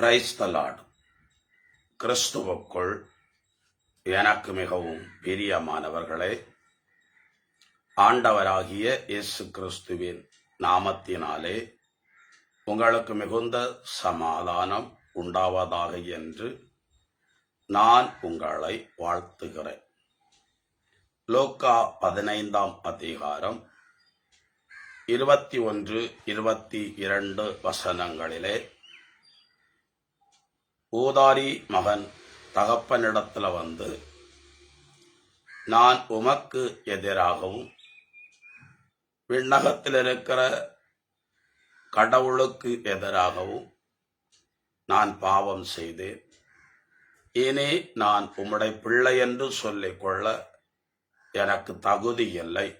கிரைஸ்தலாட் கிறிஸ்துவுக்குள் எனக்கு மிகவும் பிரியமானவர்களே ஆண்டவராகிய இயேசு கிறிஸ்துவின் நாமத்தினாலே உங்களுக்கு மிகுந்த சமாதானம் உண்டாவதாக என்று நான் உங்களை வாழ்த்துகிறேன். லோக்கா பதினைந்தாம் அதிகாரம் இருபத்தி ஒன்று இருபத்தி இரண்டு வசனங்களிலே ஊதாரி மகன் தகப்பனிடத்துல வந்து நான் உமக்கு எதிராகவும் விண்ணகத்தில் இருக்கிற கடவுளுக்கு எதிராகவும் நான் பாவம் செய்தேன். இனி நான் உம்முடைய பிள்ளை என்று சொல்லிக்கொள்ள எனக்கு தகுதி இல்லை.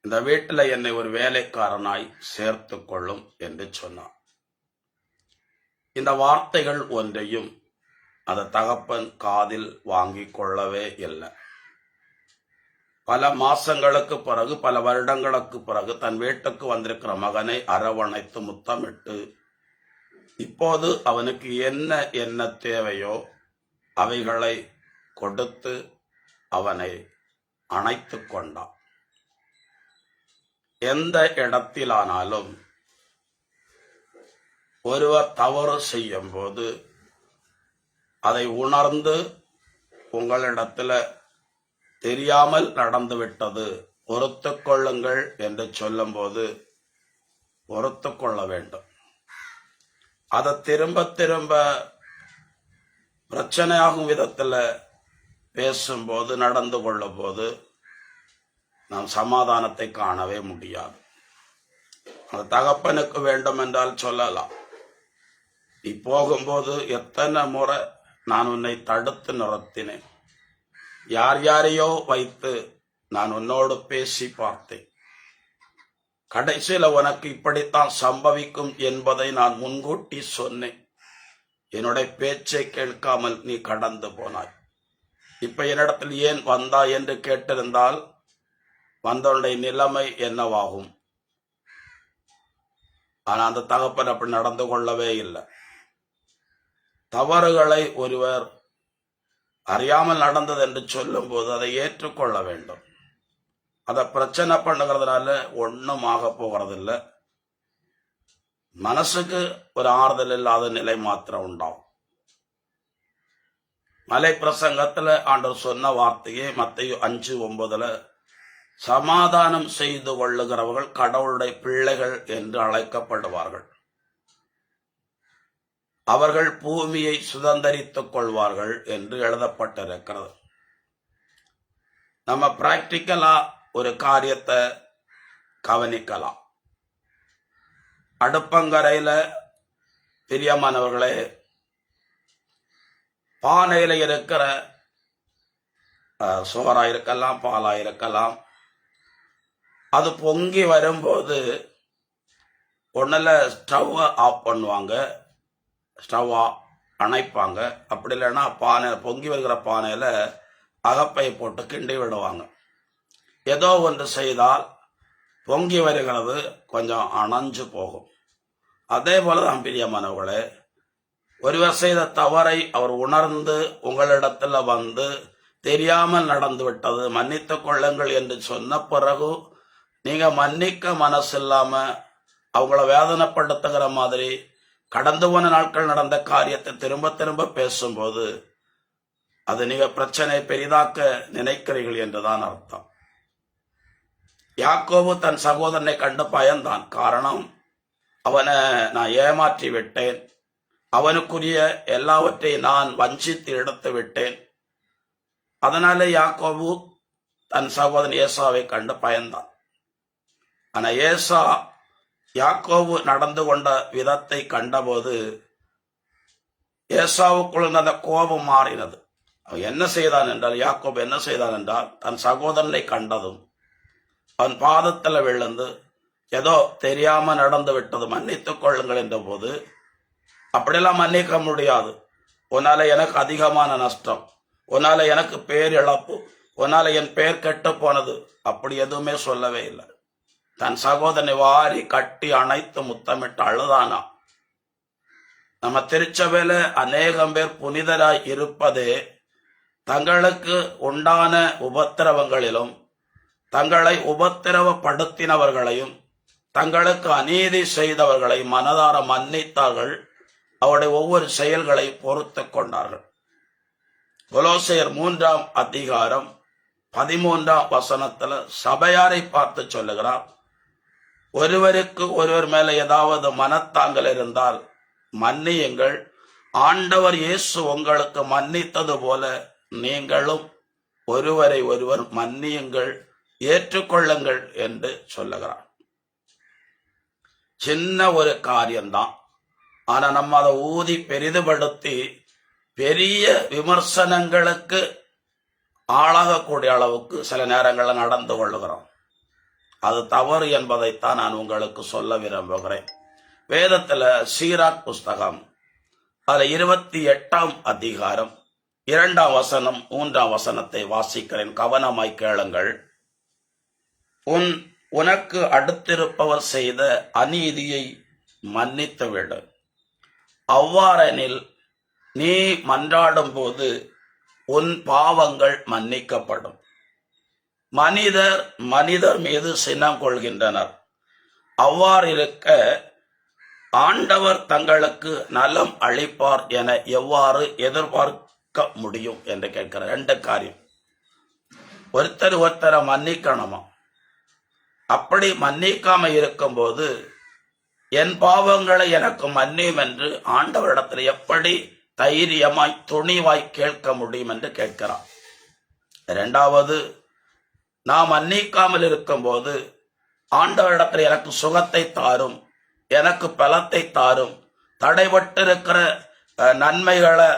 இந்த வீட்டில் என்னை ஒரு வேலைக்காரனாய் சேர்த்து கொள்ளும் என்று சொன்னான். இந்த வார்த்தைகள் ஒன்றையும் அந்த தகப்பன் காதில் வாங்கிக் கொள்ளவே இல்லை. பல மாசங்களுக்கு பிறகு பல வருடங்களுக்கு பிறகு தன் வீட்டுக்கு வந்திருக்கிற மகனை அரவணைத்து முத்தமிட்டு இப்போது அவனுக்கு என்ன என்ன தேவையோ அவைகளை கொடுத்து அவனை அணைத்து கொண்டான். எந்த இடத்திலானாலும் ஒருவர் தவறு செய்யும் போது அதை உணர்ந்து உங்களிடத்தில் தெரியாமல் நடந்துவிட்டது பொறுத்து கொள்ளுங்கள் என்று சொல்லும்போது பொறுத்து கொள்ள வேண்டும். அதை திரும்ப திரும்ப பிரச்சனையாகும் விதத்தில் பேசும்போது நடந்து கொள்ளும் போது நாம் சமாதானத்தை காணவே முடியாது. அது தகப்பனுக்கு வேண்டும் என்றால் சொல்லலாம். நீ போகும்போது எத்தனை முறை நான் உன்னை தடுத்து நிறுத்தினேன். யார் யாரையோ வைத்து நான் உன்னோடு பேசி பார்த்தேன். கடைசியில் உனக்கு இப்படித்தான் சம்பவிக்கும் என்பதை நான் முன்கூட்டி சொன்னேன். என்னுடைய பேச்சை கேட்காமல் நீ கடந்து போனாய். இப்ப என்னிடத்தில் ஏன் வந்தா என்று கேட்டிருந்தால் வந்தவனுடைய நிலைமை என்னவாகும்? ஆனால் அந்த தகப்பன் அப்படி நடந்து கொள்ளவே இல்லை. தவறுகளை ஒருவர் அறியாமல் நடந்தது என்று சொல்லும்போது அதை ஏற்றுக்கொள்ள வேண்டும். அதை பிரச்சனை பண்ணுகிறதுனால ஒன்றும் ஆக போகிறதில்ல. மனசுக்கு ஒரு ஆறுதல் இல்லாத நிலை மாத்திரம் உண்டாகும். மலை பிரசங்கத்தில் ஆண்டவர் சொன்ன வார்த்தையே மத்தையும் அஞ்சு ஒன்பதுல சமாதானம் செய்து கொள்ளுகிறவர்கள் கடவுளுடைய பிள்ளைகள் என்று அழைக்கப்படுவார்கள். அவர்கள் பூமியை சுதந்திரித்துக் கொள்வார்கள் என்று எழுதப்பட்டிருக்கிறது. நம்ம பிராக்டிக்கலா ஒரு காரியத்தை கவனிக்கலாம். அடுப்பங்கரையில பிரியமானவர்களே பானையில இருக்கிற சோறாக சோறா இருக்கலாம் பாலா இருக்கலாம் அது பொங்கி வரும்போது ஒன்றில் ஸ்டவ்வை ஆஃப் பண்ணுவாங்க. ஸ்டவ்வாக அணைப்பாங்க. அப்படி இல்லைன்னா பானை பொங்கி வருகிற பானையில் அகப்பை போட்டு கிண்டி விடுவாங்க. ஏதோ ஒன்று செய்தால் பொங்கி வருகிறது கொஞ்சம் அணைஞ்சு போகும். அதே போல தான் பிரியமானவர்களே ஒருவர் செய்த தவறை அவர் உணர்ந்து உங்களிடத்தில் வந்து தெரியாமல் நடந்து விட்டது மன்னித்து கொள்ளுங்கள் என்று சொன்ன பிறகு நீங்கள் மன்னிக்க மனசு இல்லாமல் அவங்கள வேதனைப்படுத்துகிற மாதிரி கடந்து போன நாட்கள் நடந்த காரியத்தை திரும்ப திரும்ப பேசும்போது அது நீங்க பிரச்சனை பெரிதாக்க நினைக்கிறீர்கள் என்றுதான் அர்த்தம். யாக்கோபு தன் சகோதரனை கண்டு பயந்தான். காரணம் அவனை நான் ஏமாற்றி விட்டேன். அவனுக்குரிய எல்லாவற்றையும் நான் வஞ்சித்து எடுத்து விட்டேன். அதனால யாக்கோபு தன் சகோதரன் ஏசாவை கண்டு பயந்தான். ஆனா ஏசா யாக்கோவு நடந்து கொண்ட விதத்தை கண்டபோது ஏசாவுக்குள்ள அந்த கோபம் மாறினது. அவன் என்ன செய்தான் என்றால் யாக்கோபு என்ன செய்தான் என்றால் தன் சகோதரனை கண்டதும் அவன் பாதத்தில் விழுந்து ஏதோ தெரியாம நடந்து விட்டது மன்னித்துக் கொள்ளுங்கள் என்ற போது அப்படியெல்லாம் மன்னிக்க முடியாது. உன்னால எனக்கு அதிகமான நஷ்டம் உன்னால எனக்கு பேர் இழப்பு உன்னால என் பேர் கெட்டு போனது அப்படி எதுவுமே சொல்லவே இல்லை. தன் சகோதரனை வாரி கட்டி அணைத்து முத்தமிட்டு அழுதானா நம்ம திருச்சபையில அநேகம் பேர் புனிதராய் இருப்பது தங்களுக்கு உண்டான உபத்திரவங்களிலும் தங்களை உபத்திரவப்படுத்தினவர்களையும் தங்களுக்கு அநீதி செய்தவர்களை மனதார மன்னித்தார்கள். அவருடைய ஒவ்வொரு செயல்களை பொறுத்து கொண்டார்கள். கொலோசையர் மூன்றாம் அதிகாரம் பதிமூன்றாம் வசனத்துல சபையாரை பார்த்து சொல்லுகிறார். ஒருவருக்கு ஒருவர் மேல ஏதாவது மனத்தாங்கல் இருந்தால் மன்னியுங்கள். ஆண்டவர் இயேசு உங்களுக்கு மன்னித்தது போல நீங்களும் ஒருவரை ஒருவர் மன்னியுங்கள் ஏற்றுக்கொள்ளுங்கள் என்று சொல்லுகிறார். சின்ன ஒரு காரியம்தான். ஆனா நம்ம அதை ஊதி பெரிதுபடுத்தி பெரிய விமர்சனங்களுக்கு ஆளாகக்கூடிய அளவுக்கு சில நேரங்களில் நடந்து கொள்ளுகிறோம். அது தவறு என்பதைத்தான் நான் உங்களுக்கு சொல்ல விரும்புகிறேன். வேதத்தில் சீராக் புஸ்தகம் அதில் இருபத்தி எட்டாம் அதிகாரம் இரண்டாம் வசனம் மூன்றாம் வசனத்தை வாசிக்கிறேன். கவனமாய் கேளுங்கள். உன் உனக்கு அடுத்திருப்பவர் செய்த அநீதியை மன்னித்து விடு. அவ்வாறெனில் நீ மன்றாடும் போது உன் பாவங்கள் மன்னிக்கப்படும். மனிதர் மனிதர் மீது சினம் கொள்கின்றனர். அவ்வாறு இருக்க ஆண்டவர் தங்களுக்கு நலம் அளிப்பார் என எவ்வாறு எதிர்பார்க்க முடியும் என்று கேட்கிறார். ரெண்டு காரியம். ஒருத்தர் ஒருத்தரை மன்னிக்கணுமா? அப்படி மன்னிக்காம இருக்கும்போது என் பாவங்களை எனக்கு மன்னியும் என்று ஆண்டவரிடத்தில் எப்படி தைரியமாய் துணிவாய் கேட்க முடியும் என்று கேட்கிறான் இரண்டாவது நாம் அன்னிக்காமல் இருக்கும்போது ஆண்டவரிடத்தில் எனக்கு சுகத்தை தாரும் எனக்கு பலத்தை தாரும். தடைபட்டிருக்கிற நன்மைகளை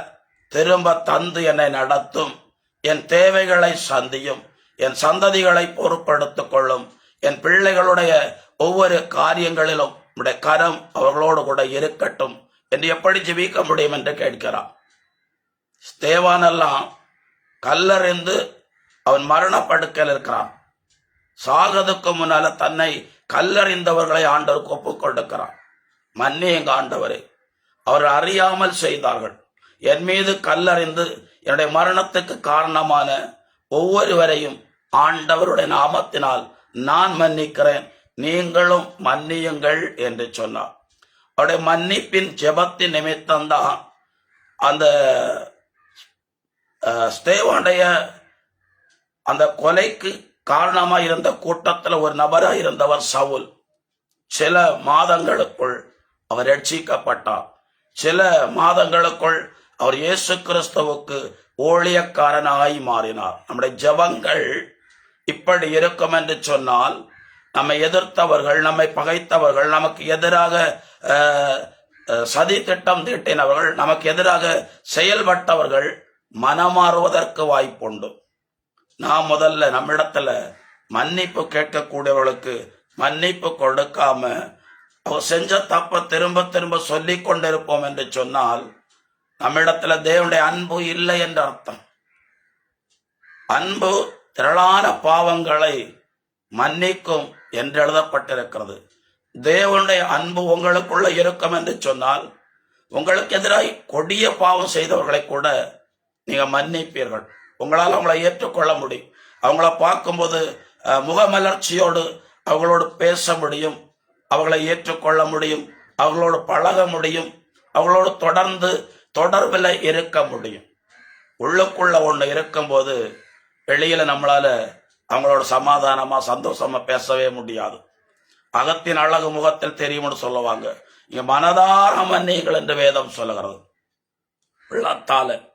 திரும்ப தந்து என்னை நடத்தும். என் தேவைகளை சந்தியும். என் சந்ததிகளை பொறுப்படுத்திக் கொள்ளும். என் பிள்ளைகளுடைய ஒவ்வொரு காரியங்களிலும் உடைய கரம் அவர்களோடு கூட இருக்கட்டும் என்று எப்படி ஜெபிக்க முடியும் என்று கேட்கிறான் ஸ்தேவானெல்லாம் கல்லறிந்து அவன் மரணப்படுக்கையில் இருக்கிறான். சாகதுக்கு முன்னால தன்னை கல்லறிந்தவர்களை ஆண்டவருக்கு ஒப்புக் கொடுக்கிறான் மன்னியுங்க ஆண்டவரே அவர் அறியாமல் செய்தார்கள். என் மீது கல்லறிந்து என்னுடைய மரணத்துக்கு காரணமான ஒவ்வொருவரையும் ஆண்டவருடைய நாமத்தினால் நான் மன்னிக்கிறேன் நீங்களும் மன்னியுங்கள் என்று சொன்னார். அவருடைய மன்னிப்பின் ஜெபத்தின் நிமித்தம்தான் அந்த ஸ்தேவனுடைய அந்த கொலைக்கு காரணமாக இருந்த கூட்டத்தில் ஒரு நபராக இருந்தவர் சவுல். சில மாதங்களுக்குள் அவர் ரட்சிக்கப்பட்டார். சில மாதங்களுக்குள் அவர் இயேசு கிறிஸ்துவுக்கு ஊழியக்காரனாய் மாறினார். நம்முடைய ஜெபங்கள் இப்படி இருக்கும் என்று சொன்னால் நம்மை எதிர்த்தவர்கள் நம்மை பகைத்தவர்கள் நமக்கு எதிராக சதி திட்டம் தீட்டினவர்கள் நமக்கு எதிராக செயல்பட்டவர்கள் மனமாறுவதற்கு வாய்ப்புண்டு. நாம் முதல்ல நம்மிடத்துல மன்னிப்பு கேட்கக்கூடியவர்களுக்கு மன்னிப்பு கொடுக்காம அவர் செஞ்ச தப்ப திரும்ப திரும்ப சொல்லி கொண்டிருப்போம் என்று சொன்னால் நம்மிடத்துல தேவனுடைய அன்பு இல்லை என்று அர்த்தம். அன்பு திரளான பாவங்களை மன்னிக்கும் என்று எழுதப்பட்டிருக்கிறது. தேவனுடைய அன்பு உங்களுக்குள்ள இருக்கும் என்று சொன்னால் உங்களுக்கு எதிராய் கொடிய பாவம் செய்தவர்களை கூட நீங்க மன்னிப்பீர்கள். உங்களால் அவங்கள ஏற்றுக்கொள்ள முடியும். அவங்கள பார்க்கும்போது முகமலர்ச்சியோடு அவங்களோடு பேச முடியும். அவங்களை ஏற்றுக்கொள்ள முடியும். அவங்களோடு பழக முடியும். அவங்களோடு தொடர்ந்து தொடர்பில் இருக்க முடியும். உள்ளுக்குள்ள ஒன்று இருக்கும்போது வெளியில் நம்மளால் அவங்களோட சமாதானமாக சந்தோஷமாக பேசவே முடியாது. அகத்தின் அழகு முகத்தில் தெரியும்னு சொல்லுவாங்க. இங்கே மனதார மன்னியுங்கள் என்று வேதம் சொல்லுகிறது. உள்ளத்தால்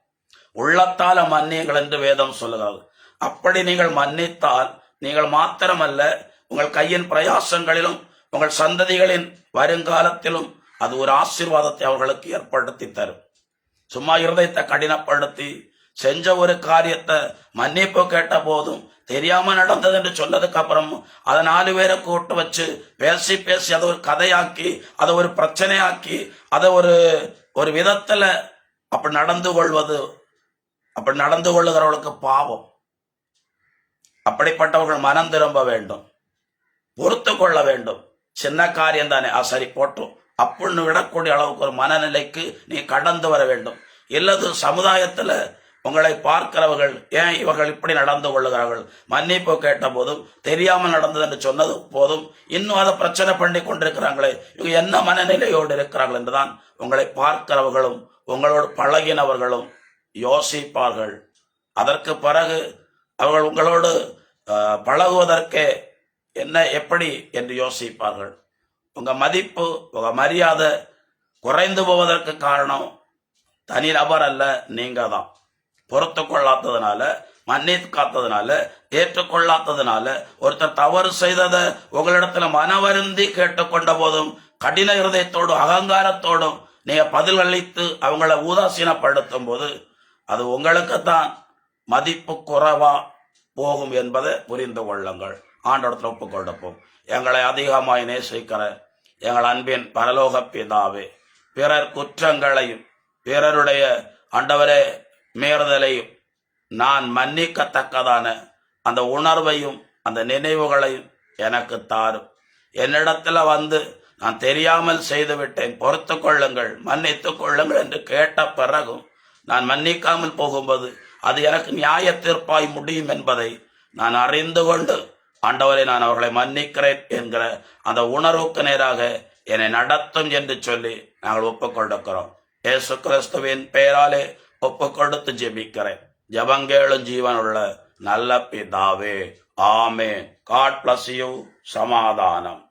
உள்ளத்தால மன்னியுங்கள் என்று வேதம் சொல்லுகிறது அப்படி நீங்கள் மன்னித்தால் நீங்கள் மாத்திரமல்ல உங்கள் கையின் பிரயாசங்களிலும் உங்கள் சந்ததிகளின் வருங்காலத்திலும் அது ஒரு ஆசீர்வாதத்தை அவர்களுக்கு ஏற்படுத்தி தரும். சும்மா இருதயத்தை கடினப்படுத்தி செஞ்ச ஒரு காரியத்தை மன்னிப்பு கேட்ட போதும் தெரியாம நடந்தது என்று சொன்னதுக்கு அப்புறம் அதை நாலு பேரை கூட்டு வச்சு பேசி பேசி அதை ஒரு கதையாக்கி அதை ஒரு பிரச்சனையாக்கி அதை ஒரு ஒரு விதத்துல அப்படி நடந்து கொள்வது அப்படி நடந்து கொள்ளுகிறவர்களுக்கு பாவம். அப்படிப்பட்டவர்கள் மனம் திரும்ப வேண்டும். பொறுத்து கொள்ள வேண்டும். சின்ன காரியம் தானே. ஆ சரி போட்டோம். அப்படின்னு விடக்கூடிய அளவுக்கு ஒரு மனநிலைக்கு நீ கடந்து வர வேண்டும். இல்லது சமுதாயத்துல உங்களை பார்க்கிறவர்கள் ஏன் இவர்கள் இப்படி நடந்து கொள்ளுகிறார்கள்? மன்னிப்பு கேட்ட போதும் தெரியாமல் நடந்தது என்று சொன்னது போதும் இன்னும் அதை பிரச்சனை பண்ணி கொண்டிருக்கிறாங்களே இவங்க என்ன மனநிலையோடு இருக்கிறார்கள் என்றுதான் உங்களை பார்க்கிறவர்களும் உங்களோடு பழகினவர்களும் யோசிப்பார்கள். அதற்கு பிறகு அவர்கள் உங்களோடு பழகுவதற்கே என்ன எப்படி என்று யோசிப்பார்கள். உங்கள் மதிப்பு உங்கள் மரியாதை குறைந்து போவதற்கு காரணம் தனி நபர் அல்ல நீங்கள் தான். பொறுத்து கொள்ளாததுனால மன்னிக்காததுனால ஏற்றுக்கொள்ளாததுனால ஒருத்தர் தவறு செய்ததை உங்களிடத்தில் மனவருந்தி கேட்டுக்கொண்ட போதும் கடின இருதயத்தோடும் அகங்காரத்தோடும் நீங்கள் பதில் அளித்து அவங்கள உதாசீனப்படுத்தும் போது அது உங்களுக்குத்தான் மதிப்பு குறைவா போகும் என்பதை புரிந்து கொள்ளுங்கள். ஆண்டோடத்தில் ஒப்புக்கொள்ளப்போம் எங்களை அதிகமாய் நேசிக்கிற எங்கள் அன்பின் பரலோக பிதாவே பிறர் குற்றங்களையும் பிறருடைய அண்டவரே மீறுதலையும் நான் மன்னிக்கத்தக்கதான அந்த உணர்வையும் அந்த நினைவுகளையும் எனக்கு தாரும். என்னிடத்துல வந்து நான் தெரியாமல் செய்து விட்டேன் பொறுத்து கொள்ளுங்கள் மன்னித்துக் கொள்ளுங்கள் என்று கேட்ட பிறகும் நான் மன்னிக்காமல் போகும்போது அது எனக்கு நியாய தீர்ப்பாய் முடியும் என்பதை நான் அறிந்து கொண்டு ஆண்டவரை நான் அவர்களை மன்னிக்கிறேன் என்கிற அந்த உணர்வுக்கு நேராக என்னை நடத்தும் என்று சொல்லி நாங்கள் ஒப்புக்கொண்டிருக்கிறோம் ஏசு கிறிஸ்துவின் பெயராலே ஒப்புக்கொடுத்து ஜெபிக்கிறேன். ஜபங்கேளும் ஜீவனுள்ள நல்ல பிதாவே ஆமே காட் பிளஸ் யூ சமாதானம்.